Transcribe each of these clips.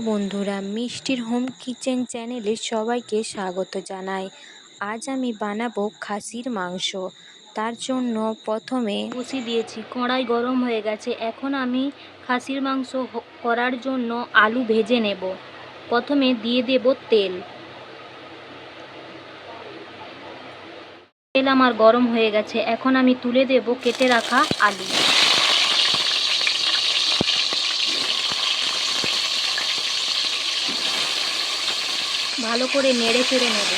বন্ধুরা, মিষ্টির home kitchen চ্যানেলে সবাইকে স্বাগত জানাই। আজ আমি বানাবো খাসির মাংস। তার জন্য প্রথমে বসিয়ে দিয়েছি, কড়াই গরম হয়ে গেছে। এখন আমি খাসির মাংস করার জন্য আলু ভেজে নেব। প্রথমে দিয়ে দেব তেল। তেল আমার গরম হয়ে গেছে। এখন আমি তুলে দেব কেটে রাখা আলু। ভালো করে নেড়ে চেড়ে নেব।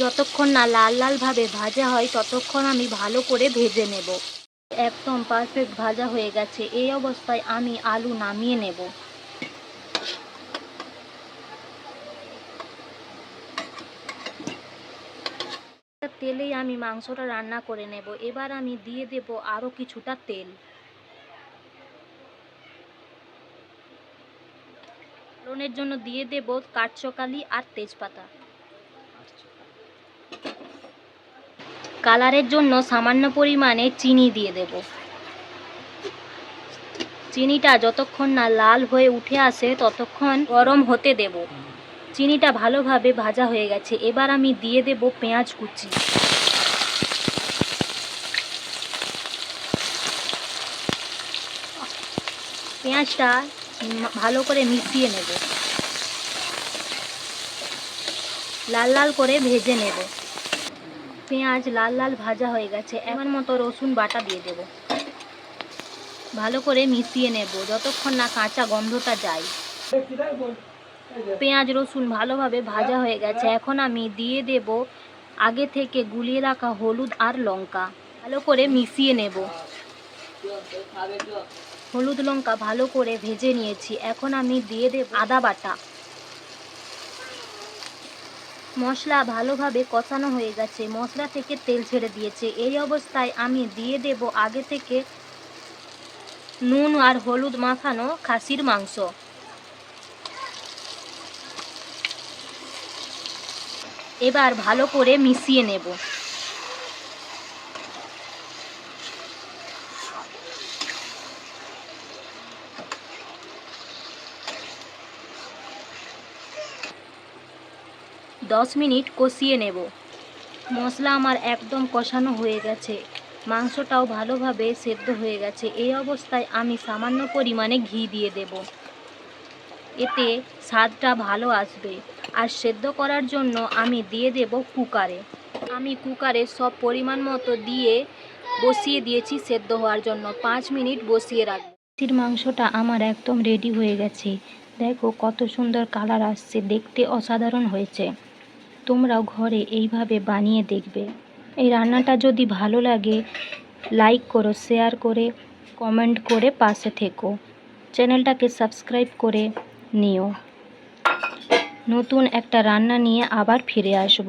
যতক্ষণ না লাল লালভাবে ভাজা হয়, ততক্ষণ আমি ভালো করে ভেজে নেব। একদম পারফেক্ট ভাজা হয়ে গেছে। এই অবস্থায় আমি আলু নামিয়ে নেব। তেলেই আমি মাংসটা রান্না করে নেব। এবার আমি দিয়ে দেব আরও কিছুটা তেল। ফোড়নের জন্য দিয়ে দেব কাঠচকালি আর তেজপাতা। কালারের জন্য সামান্য পরিমাণে চিনি দিয়ে দেব। চিনিটা যতক্ষণ না লাল হয়ে উঠে আসে, ততক্ষণ গরম হতে দেব। চিনিটা ভালোভাবে ভাজা হয়ে গেছে। এবার আমি দিয়ে দেব পেঁয়াজ কুচি। পেঁয়াজটা ভালো করে মিশিয়ে নেব। লাল লাল করে ভেজে নেব। পেঁয়াজ লাল লাল ভাজা হয়ে গেছে। এমন মতো রসুন বাটা দিয়ে দেব। ভালো করে মিশিয়ে নেব যতক্ষণ না কাঁচা গন্ধটা যায়। পেঁয়াজ রসুন ভালোভাবে ভাজা হয়ে গেছে। এখন আমি দিয়ে দেব আগে থেকে গুলিয়ে রাখা হলুদ আর লঙ্কা। ভালো করে মিশিয়ে নেব। হলুদ লঙ্কা ভালো করে ভেজে নিয়েছি। এখন আমি দিয়ে দেব আদা বাটা। মশলা ভালোভাবে কষানো হয়ে গেছে। মশলা থেকে তেল ছেড়ে দিয়েছে। এই অবস্থায় আমি দিয়ে দেব আগে থেকে নুন আর হলুদ মাখানো খাসির মাংস। এবার ভালো করে মিশিয়ে নেব। দশ মিনিট কষিয়ে নেব। মশলা আমার একদম কষানো হয়ে গেছে। মাংসটাও ভালোভাবে সেদ্ধ হয়ে গেছে। এই অবস্থায় আমি সামান্য পরিমাণে ঘি দিয়ে দেব। এতে স্বাদটা ভালো আসবে। আর সেদ্ধ করার জন্য আমি দিয়ে দেব কুকারে। আমি কুকারে সব পরিমাণ মতো দিয়ে বসিয়ে দিয়েছি সেদ্ধ হওয়ার জন্য। পাঁচ মিনিট বসিয়ে রাখব খাসির মাংসটা আমার একদম রেডি হয়ে গেছে। দেখো কত সুন্দর কালার আসছে। দেখতে অসাধারণ হয়েছে। তোমরাও ঘরে এইভাবে বানিয়ে দেখবে। এই রান্নাটা যদি ভালো লাগে লাইক করো শেয়ার করে কমেন্ট করে পাশে থেকো। চ্যানেলটাকে সাবস্ক্রাইব করে নিও। নতুন একটা রান্না নিয়ে আবার ফিরে আসব।